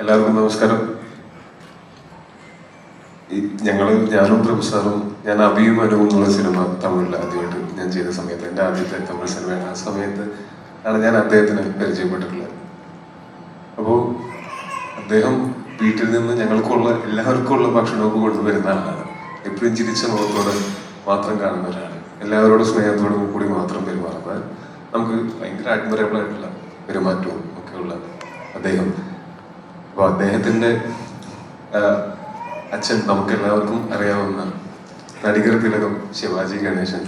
എല്ലാവർക്കും നമസ്കാരം. ഈ ഞങ്ങൾ ഞാനും പ്രഭുസാറും ഞാൻ അഭിയും അനുവും എന്നുള്ള സിനിമ തമിഴിൽ ആദ്യമായിട്ട് ഞാൻ ചെയ്ത സമയത്ത് എന്റെ ആദ്യത്തെ തമിഴ് സിനിമയാണ് ആ സമയത്ത് ആണ് ഞാൻ അദ്ദേഹത്തിനെ പരിചയപ്പെട്ടിട്ടുള്ളത്. അപ്പോൾ അദ്ദേഹം വീട്ടിൽ നിന്ന് ഞങ്ങൾക്കുള്ള എല്ലാവർക്കും ഉള്ള ഭക്ഷണമൊക്കെ കൊണ്ടുവരുന്ന ആളാണ്. എപ്പോഴും ചിരിച്ച മുഖത്തോടെ മാത്രം കാണുന്ന ഒരാൾ എല്ലാവരോടും സ്നേഹത്തോടും കൂടി മാത്രം പെരുമാറുന്നത് നമുക്ക് ഭയങ്കര അഡ്മറബിൾ ആയിട്ടുള്ള പെരുമാറ്റവും ഒക്കെയുള്ള അദ്ദേഹം. അപ്പോൾ അദ്ദേഹത്തിന്റെ അച്ഛൻ നമുക്ക് എല്ലാവർക്കും അറിയാവുന്ന നടികർ തിലകം ശിവാജി ഗണേശൻ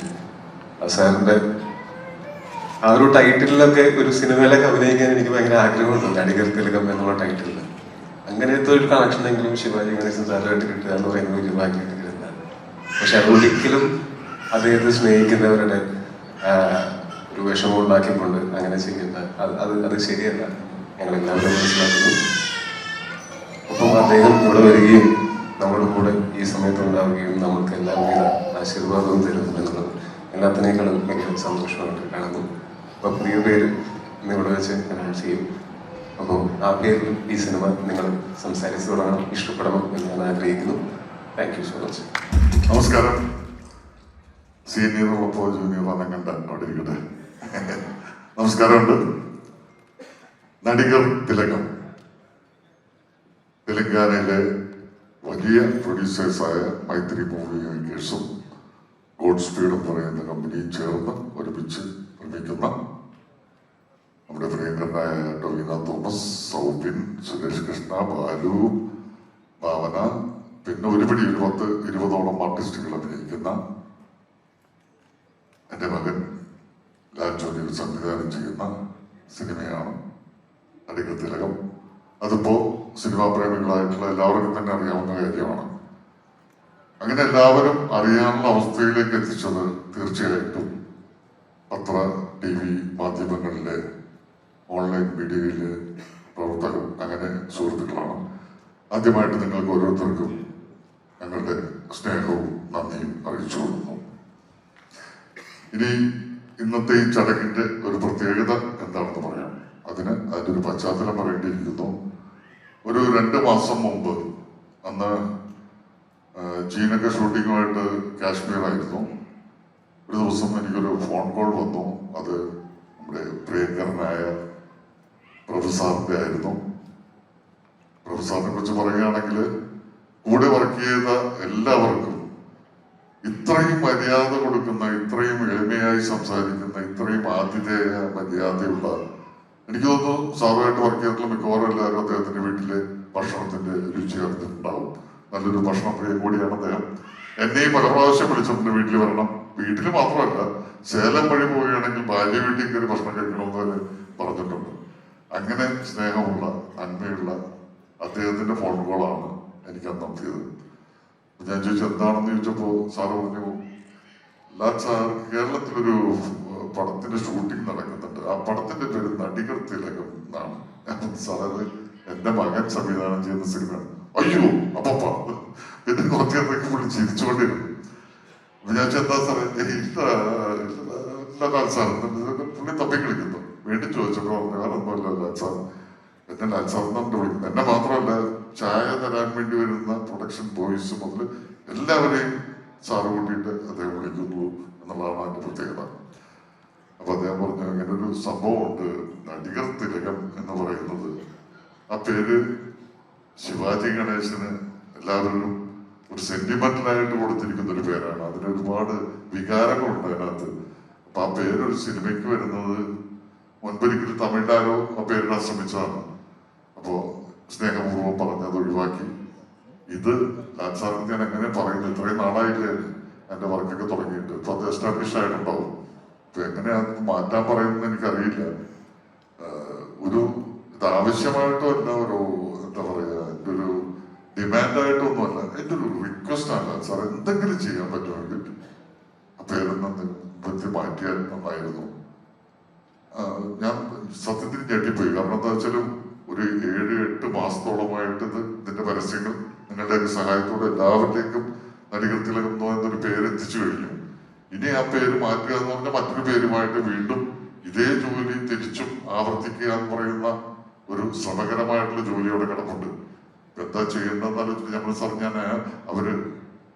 സാറിന്റെ ആ ഒരു ടൈറ്റിലൊക്കെ ഒരു സിനിമയിലൊക്കെ അഭിനയിക്കാൻ എനിക്ക് ഭയങ്കര ആഗ്രഹമുണ്ട് നടികർ തിലകം എന്നുള്ള ടൈറ്റിലിൽ അങ്ങനത്തെ ഒരു കണക്ഷൻ എങ്കിലും ശിവാജി ഗണേശൻ സാറുമായിട്ട് കിട്ടുക എന്ന് പറയുന്നത് വലിയ ഭാഗ്യമായിട്ട് കിട്ടുന്ന പക്ഷെ അതൊരിക്കലും അദ്ദേഹത്തെ സ്നേഹിക്കുന്നവരുടെ ഒരു വിഷമം ഉണ്ടാക്കിക്കൊണ്ട് അങ്ങനെ ചെയ്യുന്ന അത് അത് ശരിയല്ല. ഞങ്ങൾ എല്ലാവരും മനസ്സിലാക്കുന്നു. അദ്ദേഹം ഇവിടെ വരികയും നമ്മുടെ കൂടെ ഈ സമയത്ത് ഉണ്ടാവുകയും നമുക്ക് എല്ലാവിധ ആശീർവാദവും തരുന്നു എന്നുള്ളത് എല്ലാത്തിനേക്കാളും എനിക്ക് സന്തോഷമായിട്ട് കാണുന്നു. അപ്പോൾ പുതിയ പേര് ഇന്ന് ഇവിടെ വെച്ച് അനൗൺസ് ചെയ്യും. അപ്പോൾ ആ പേരിൽ ഈ സിനിമ നിങ്ങൾ സംസാരിച്ചു തുടങ്ങണം ഇഷ്ടപ്പെടണം എന്ന് ഞാൻ ആഗ്രഹിക്കുന്നു. താങ്ക് യു സോ മച്ച് നമസ്കാരം. സീനിയർ ഉള്ളപ്പോ ജൂനിയർ അനങ്ങണ്ട അവിടെ ഇരിക്കട്ടെ. നമസ്കാരമുണ്ട്. നടികൾ തിലകം. തെലങ്കാനയിലെ വലിയ പ്രൊഡ്യൂസേഴ്സായ മൈത്രി മൂവി മേക്കേഴ്സും ഗോഡ് സ്പീഡ് എന്ന് പറയുന്ന കമ്പനിയും ചേർന്ന് ഒരുമിച്ച് നിർമ്മിക്കുന്ന നമ്മുടെ പ്രിയങ്കരനായ ടൊവിന തോമസ് സൗബിൻ സുരേഷ് കൃഷ്ണ ബാലു ഭാവന പിന്നെ ഒരുപടി ഇരുപത്ത് ഇരുപതോളം ആർട്ടിസ്റ്റുകൾ അഭിനയിക്കുന്ന എന്റെ മകൻ ലാൽ ജോലിയിൽ സംവിധാനം ചെയ്യുന്ന സിനിമയാണ് അടികൾ തിലകം അതിപ്പോ സിനിമാ പ്രേമികളായിട്ടുള്ള എല്ലാവർക്കും തന്നെ അറിയാവുന്ന കാര്യമാണ്. അങ്ങനെ എല്ലാവരും അറിയാനുള്ള അവസ്ഥയിലേക്ക് എത്തിച്ചത് തീർച്ചയായിട്ടും പത്ര ടി വി മാധ്യമങ്ങളിലെ ഓൺലൈൻ മീഡിയയിലെ പ്രവർത്തകർ അങ്ങനെ സുഹൃത്തുക്കളാണ്. ആദ്യമായിട്ട് നിങ്ങൾക്ക് ഓരോരുത്തർക്കും ഞങ്ങളുടെ സ്നേഹവും നന്ദിയും അറിയിച്ചു കൊടുക്കുന്നു. ഇനി ഇന്നത്തെ ഈ ചടങ്ങിന്റെ ഒരു പ്രത്യേകത എന്താണെന്ന് പറയാം. അതിന് അതിന്റെ ഒരു പശ്ചാത്തലം പറയേണ്ടിയിരിക്കുന്നു. ഒരു രണ്ട് മാസം മുമ്പ് അന്ന് ജീനൊക്കെ ഷൂട്ടിങ്ങുമായിട്ട് കാശ്മീറായിരുന്നു ഒരു ദിവസം എനിക്കൊരു ഫോൺ കോൾ വന്നു. അത് നമ്മുടെ പ്രിയങ്കരനായ പ്രൊഫസറിന്റെ ആയിരുന്നു. പ്രൊഫസറിനെ കുറിച്ച് പറയുകയാണെങ്കിൽ കൂടെ വർക്ക് ചെയ്ത എല്ലാവർക്കും ഇത്രയും മര്യാദ കൊടുക്കുന്ന ഇത്രയും എളിമയായി സംസാരിക്കുന്ന ഇത്രയും ആതിഥേയ മര്യാദയുള്ള എനിക്ക് തോന്നുന്നു സാറുമായിട്ട് വർക്ക് ചെയ്തിട്ടുള്ള മിക്കവാറും എല്ലാവരും അദ്ദേഹത്തിന്റെ വീട്ടിലെ ഭക്ഷണത്തിന്റെ രുചി അറിഞ്ഞിട്ടുണ്ടാവും. നല്ലൊരു ഭക്ഷണപ്രിയം കൂടിയാണ് അദ്ദേഹം. എന്നെയും പല വിളിച്ചിട്ടുണ്ട് വീട്ടിൽ വരണം. വീട്ടിൽ മാത്രമല്ല സേലം വഴി പോവുകയാണെങ്കിൽ ഭാര്യ വീട്ടിൽ കയറി ഭക്ഷണം കഴിക്കണമെന്ന് വരെ പറഞ്ഞിട്ടുണ്ട്. അങ്ങനെ സ്നേഹമുള്ള നന്മയുള്ള അദ്ദേഹത്തിന്റെ ഫോൺ കോളാണ് എനിക്ക് അന്ന് നടത്തിയത് ഞാൻ ചോദിച്ചു എന്താണെന്ന് ചോദിച്ചപ്പോ സാറ് പറഞ്ഞു ലാൽ സാർ കേരളത്തിലൊരു പടത്തിന്റെ ഷൂട്ടിംഗ് നടക്കുന്നുണ്ട്. ആ പടത്തിന്റെ പേര് നടികർ തിലകം എന്നാണ്. സാറ് എന്റെ മകൻ സംവിധാനം ചെയ്യുന്ന സിനിമയാണ് അയ്യോ അപ്പ പിന്നെ കുറച്ച് നേരത്തേക്ക് പുള്ളി ചിരിച്ചുകൊണ്ടിരുന്നു. ഞാൻ എന്താ സാറേ? ഇല്ല ഇല്ല, സാർ. പുള്ളി തപ്പി കളിക്കുന്നു വീണ്ടും ചോദിച്ചപ്പോൾ പറഞ്ഞു വേറെ ഒന്നുമല്ല ലാൽ സാർ. എന്നെ ലാൽ സാർ എന്നാണ് വിളിക്കുന്നത് എന്നെ മാത്രമല്ല ചായ തരാൻ വേണ്ടി വരുന്ന പ്രൊഡക്ഷൻ ബോയ്സ് മുതൽ എല്ലാവരെയും സാറ് കൂട്ടിയിട്ട് അദ്ദേഹം വിളിക്കുന്നു എന്നുള്ളതാണ് അതിന്റെ പ്രത്യേകത. അപ്പൊ അദ്ദേഹം പറഞ്ഞു ഇങ്ങനെ ഒരു സംഭവമുണ്ട് നടികർ തിലകം എന്ന് പറയുന്നത്. ആ പേര് ശിവാജി ഗണേശന് എല്ലാവരും ഒരു സെന്റിമെന്റലായിട്ട് കൊടുത്തിരിക്കുന്ന ഒരു പേരാണ്. അതിന് ഒരുപാട് വികാരങ്ങളുണ്ട് അതിനകത്ത്. അപ്പൊ ആ പേരൊരു സിനിമയ്ക്ക് വരുന്നത് മുൻപൊരിക്കലും തമിഴ്നാരോ ആ പേരിടാൻ ശ്രമിച്ചതാണ് അപ്പോ സ്നേഹപൂർവം പറഞ്ഞത് ഒഴിവാക്കി. ഇത് ലാൽ സാറിന് ഞാൻ എങ്ങനെ പറയുന്നു ഇത്രയും നാളായില്ലേ എന്റെ വർക്കൊക്കെ തുടങ്ങിയിട്ട്. ഇപ്പൊ അത് എസ്റ്റാബ്ലിഷ് ആയിട്ടുണ്ടാവും. ഇപ്പൊ എങ്ങനെയാ അത് മാറ്റാൻ പറയുന്നത് എനിക്കറിയില്ല. ഒരു ഇത് ആവശ്യമായിട്ടല്ല ഒരു എന്താ പറയാ എന്റെ ഒരു ഡിമാൻഡായിട്ടൊന്നുമല്ല. എന്റെ ഒരു റിക്വസ്റ്റ് ആണ് സാർ എന്തെങ്കിലും ചെയ്യാൻ പറ്റുമെങ്കിൽ ആ പേരൊന്നും പറ്റി മാറ്റിയാൽ നന്നായിരുന്നു. ഞാൻ സത്യത്തിൽ ഞെട്ടിപ്പോയി. കാരണം എന്താ വെച്ചാലും ഒരു ഏഴ് എട്ട് മാസത്തോളമായിട്ട് ഇത് ഇതിന്റെ പരസ്യങ്ങൾ നിങ്ങളുടെ സഹായത്തോടെ എല്ലാവരിലേക്കും നടികൾ തിലകം എന്നൊരു പേര് എത്തിച്ചു കഴിഞ്ഞു. ഇനി ആ പേര് മാറ്റുക എന്ന് പറഞ്ഞാൽ മറ്റൊരു പേരുമായിട്ട് വീണ്ടും ഇതേ ജോലി തിരിച്ചും ആവർത്തിക്കുക എന്ന് പറയുന്ന ഒരു ശ്രമകരമായിട്ടുള്ള ജോലി അവിടെ കിടപ്പുണ്ട്. എന്താ ചെയ്യേണ്ടതെന്ന് നമ്മൾ സാർ ഞാൻ അവർ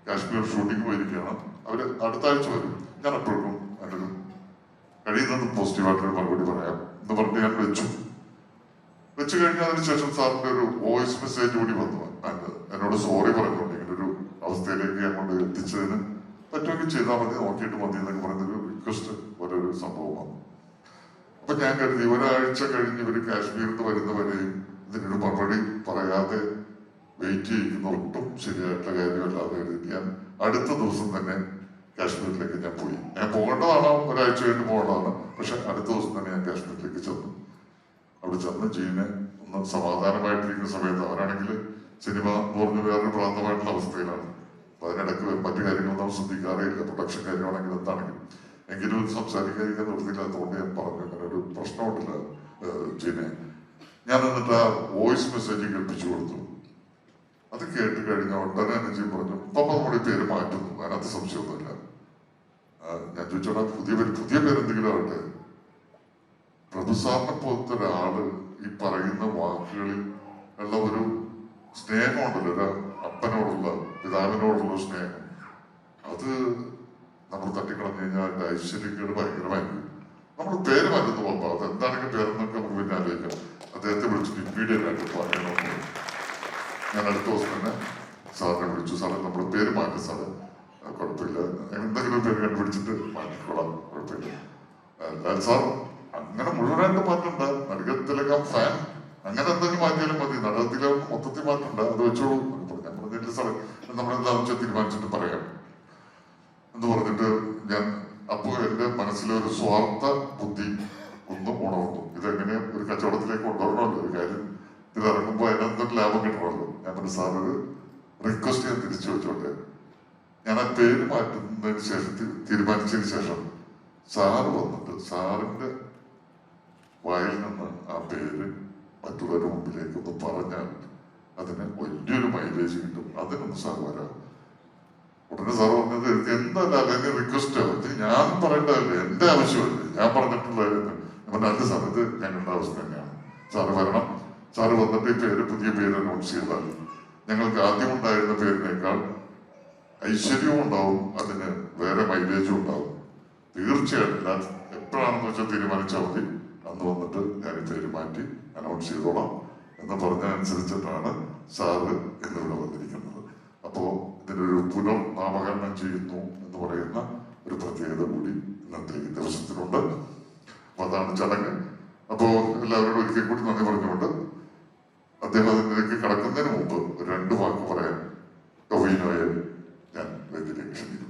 കാശ്മീർ ഷൂട്ടിംഗ് പോയിരിക്കുകയാണ്. അവർ അടുത്ത ആഴ്ച വരും. ഞാൻ എപ്പോഴും അതിലും കഴിയുന്നതും പോസിറ്റീവായിട്ടൊരു മറുപടി പറയാം എന്ന് പറഞ്ഞ് ഞാൻ വെച്ചു. വെച്ചു കഴിഞ്ഞതിന് ശേഷം സാറിന്റെ ഒരു വോയിസ് മെസ്സേജ് കൂടി വന്നു. എന്നോട് സോറി പറഞ്ഞുകൊണ്ട് ഇങ്ങനെ ഒരു അവസ്ഥയിലേക്ക് അങ്ങോട്ട് എത്തിച്ചതിന് പറ്റുമെങ്കിൽ ചെയ്താൽ മതി നോക്കിയിട്ട് മതി എന്നൊക്കെ പറയുന്നൊരു റിക്വസ്റ്റ് ഒരു സംഭവമാണ് അപ്പൊ ഞാൻ കരുതി ഒരാഴ്ച കഴിഞ്ഞ് ഇവർ കാശ്മീരിൽ നിന്ന് വരുന്നവരെയും ഇതിനൊരു മറുപടി പറയാതെ വെയിറ്റ് ചെയ്യുന്ന ഒട്ടും ശരിയായിട്ടുള്ള കാര്യമല്ലാതെ കരുതി. ഞാൻ അടുത്ത ദിവസം തന്നെ കാശ്മീരിലേക്ക് ഞാൻ പോയി. ഞാൻ പോകേണ്ടതാണ് ഒരാഴ്ച കഴിഞ്ഞ് പോകേണ്ടതാണ്. പക്ഷെ അടുത്ത ദിവസം തന്നെ ഞാൻ കാശ്മീരിലേക്ക് ചെന്നു. അവിടെ ചെന്ന് ജീനെ ഒന്ന് സമാധാനമായിട്ടിരിക്കുന്ന സമയത്ത് അവരാണെങ്കിൽ സിനിമ എന്ന് പറഞ്ഞ വേറൊരു പ്രാന്തമായിട്ടുള്ള അവസ്ഥയിലാണ്. അതിനിടയ്ക്ക് മറ്റു കാര്യങ്ങളൊന്നും ശ്രദ്ധിക്കാറേയില്ല പ്രൊഡക്ഷൻ കാര്യമാണെങ്കിൽ എന്താണെങ്കിലും. എങ്കിലും ഇത് നിർത്തില്ല നിർത്തിയില്ലാത്തതുകൊണ്ട് ഞാൻ പറഞ്ഞു. അങ്ങനെ ഒരു പ്രശ്നമുണ്ടല്ല ജിനെ. ഞാൻ എന്നിട്ട് ആ വോയിസ് മെസ്സേജ് കേൾപ്പിച്ചു കൊടുത്തു. അത് കേട്ട് കഴിഞ്ഞ ഉടനെ അനുജി പറഞ്ഞു പപ്പ നമ്മുടെ പേര് മാറ്റുന്നു. അതിനകത്ത് സംശയമൊന്നുമില്ല. ഞാൻ ചോദിച്ചോടാ പുതിയ പേര് പുതിയ പേരെന്തെങ്കിലും ആവട്ടെ? പ്രഭുസാറിനെ പോലത്തെ ഒരാൾ ഈ പറയുന്ന വാക്കുകളിൽ ഉള്ള ഒരു സ്നേഹമുണ്ടല്ലോ ഒരു അപ്പനോടുള്ള പിതാവിനോടുള്ള സ്നേഹം. അത് നമ്മൾ തട്ടിക്കളഞ്ഞു കഴിഞ്ഞാൽ അതിന്റെ ഐശ്വര്യക്കേട് ഭയങ്കരമായിരിക്കും നമ്മൾ പേര് മാറ്റുന്നു പപ്പ അത് എന്താണെങ്കിൽ പേരെന്നൊക്കെ നമുക്ക് പിന്നെ ആലോചിക്കാം. അദ്ദേഹത്തെ വിളിച്ചു ആയിട്ട് പറയണമെന്ന് ഞാൻ അടുത്ത ദിവസം തന്നെ സാറിനെ വിളിച്ചു. സാറേ നമ്മുടെ പേര് മാറ്റി സാറ്. കുഴപ്പമില്ല. എന്തെങ്കിലും പേര് കണ്ടുപിടിച്ചിട്ട് മാറ്റിക്കോളാം. കുഴപ്പമില്ല. എന്തായാലും സാർ അങ്ങനെ മുഴുവനായിട്ട് മാറ്റണ്ട. നടികത്തിലകം ഫാൻ. അങ്ങനെ എന്തെങ്കിലും മാറ്റിയാലും മതി. നടകത്തിലേക്ക് മൊത്തത്തിൽ മാറ്റണ്ട. അത് വെച്ചോളൂ. ഞാൻ പറഞ്ഞില്ല സാറേ? നമ്മളെന്താണെന്ന് വെച്ചാൽ തീരുമാനിച്ചിട്ട് പറയാം. എന്ന് പറഞ്ഞിട്ട് ഞാൻ അപ്പോ എന്റെ മനസ്സിലെ ഒരു സ്വാർത്ഥ ബുദ്ധി ഒന്ന് ഉണർന്നു. ഇതെങ്ങനെ ഒരു കച്ചവടത്തിലേക്ക് കൊണ്ടുവരണമല്ലോ ഒരു കാര്യം. ഇത് ഇറങ്ങുമ്പോൾ അതിനകത്തൊരു ലാഭം കിട്ടണമല്ലോ. ഞാൻ പറഞ്ഞു സാർ ഒരു റിക്വസ്റ്റ് ഞാൻ തിരിച്ചു വെച്ചോട്ടെ. ഞാൻ ആ പേര് മാറ്റുന്നതിന് ശേഷം തീരുമാനിച്ചതിന് ശേഷം സാറ് വന്നിട്ട് സാറിന്റെ വായിൽ നിന്ന് ആ പേര് മറ്റുള്ളവരുടെ മുമ്പിലേക്ക് ഒന്ന് പറഞ്ഞാൽ അതിന് വലിയൊരു മൈലേജ് കിട്ടും. അതിനൊന്ന് സാർ വരാം. ഉടനെ സാർ പറഞ്ഞത് എന്തല്ല റിക്വസ്റ്റ് ഇത് ഞാൻ പറയേണ്ടതല്ലേ എന്റെ ആവശ്യമല്ലേ. ഞാൻ പറഞ്ഞിട്ടുള്ള അല്ല സാർ ഇത് ഞങ്ങളുടെ അവസ്ഥ തന്നെയാണ്. സാറ് വരണം. സാറ് വന്നിട്ട് ഈ പേര് പുതിയ പേര് അനൗൺസ് ചെയ്താൽ ഞങ്ങൾക്ക് ആദ്യം ഉണ്ടായിരുന്ന പേരിനേക്കാൾ ഐശ്വര്യവും ഉണ്ടാവും അതിന് വേറെ മൈലേജും ഉണ്ടാവും. തീർച്ചയായിട്ടും. ഞാൻ എപ്പോഴാണെന്ന് വെച്ചാൽ തീരുമാനിച്ചാൽ മതി. അന്ന് വന്നിട്ട് ഞാൻ ഈ പേര് മാറ്റി അനൗൺസ് ചെയ്തോളാം എന്ന് പറഞ്ഞതനുസരിച്ചിട്ടാണ് സാറ് എന്നിവിടെ വന്നിരിക്കുന്നത്. അപ്പോ ഇതിനൊരു പുനർനാമകരണം ചെയ്യുന്നു എന്ന് പറയുന്ന ഒരു പ്രത്യേകത കൂടി ഇന്നത്തെ ദിവസത്തിനുണ്ട് അപ്പൊ അതാണ് ചടങ്ങ്. അപ്പോ എല്ലാവരോടും ഒരിക്കൽ കൂടി നന്ദി പറഞ്ഞുകൊണ്ട് അദ്ദേഹം അതിലേക്ക് കടക്കുന്നതിന് മുമ്പ് രണ്ട് വാക്ക് പറയാൻ ടൊവിനോയെ ഞാൻ വേദിയിലേക്ക് ക്ഷണിക്കുന്നു.